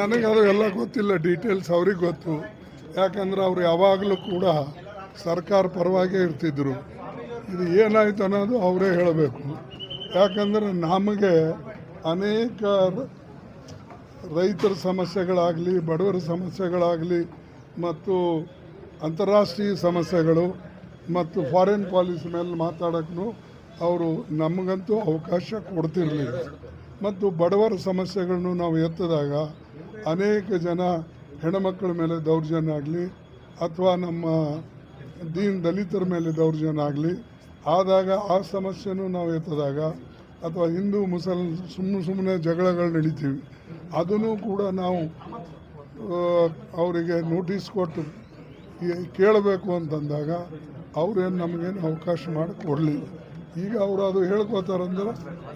ನನಗೆ ಅದು ಎಲ್ಲ ಗೊತ್ತಿಲ್ಲ ಡೀಟೇಲ್ಸ್ ಅವ್ರಿಗೆ ಗೊತ್ತು. ಯಾಕಂದ್ರೆ ಅವ್ರು ಯಾವಾಗಲೂ ಕೂಡ ಸರ್ಕಾರ ಪರವಾಗೇ ಇರ್ತಿದ್ರು. ಇದು ಏನಾಯ್ತು ಅನ್ನೋದು ಅವರೇ ಹೇಳಬೇಕು. ಯಾಕಂದ್ರೆ ನಮಗೆ ಅನೇಕ ರೈತರ ಸಮಸ್ಯೆಗಳಾಗಲಿ, ಬಡವರ ಸಮಸ್ಯೆಗಳಾಗಲಿ, ಮತ್ತು ಅಂತಾರಾಷ್ಟ್ರೀಯ ಸಮಸ್ಯೆಗಳು, ಮತ್ತು ಫಾರಿನ್ ಪಾಲಿಸಿ ಮೇಲೆ ಮಾತಾಡೋಕ್ಕೂ ಅವರು ನಮಗಂತೂ ಅವಕಾಶ ಕೊಡ್ತಿರಲಿಲ್ಲ. ಮತ್ತು ಬಡವರ ಸಮಸ್ಯೆಗಳನ್ನು ನಾವು ಎತ್ತಿದಾಗ ಅನೇಕ ಜನ ಹೆಣ್ಮಕ್ಳ ಮೇಲೆ ದೌರ್ಜನ್ಯ ಆಗಲಿ ಅಥವಾ ನಮ್ಮ ದೀನ್ ದಲಿತರ ಮೇಲೆ ದೌರ್ಜನ್ಯ ಆಗಲಿ ಆದಾಗ ಆ ಸಮಸ್ಯೆನೂ ನಾವು ಎತ್ತಿದಾಗ ಅಥವಾ ಹಿಂದೂ ಮುಸಲ್ ಸುಮ್ಮನೆ ಸುಮ್ಮನೆ ಜಗಳಗಳು ನಡೀತೀವಿ. ಅದನ್ನು ಕೂಡ ನಾವು ಅವರಿಗೆ ನೋಟಿಸ್ ಕೊಟ್ಟು ಕೇಳಬೇಕು ಅಂತಂದಾಗ ಅವರೇನು ನಮಗೇನು ಅವಕಾಶ ಮಾಡಿ ಕೊಡಲಿಲ್ಲ. ಈಗ ಅವರು ಅದು ಹೇಳ್ಕೋತಾರಂದ್ರೆ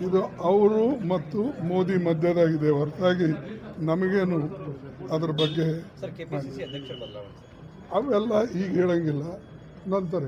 ಇದು ಅವರು ಮತ್ತು ಮೋದಿ ಮಧ್ಯದಾಗಿದೆ. ಹೊರತಾಗಿ ನಮಗೇನು ಅದ್ರ ಬಗ್ಗೆ ಅವೆಲ್ಲ ಈಗ ಹೇಳಂಗಿಲ್ಲ. ನಂತರ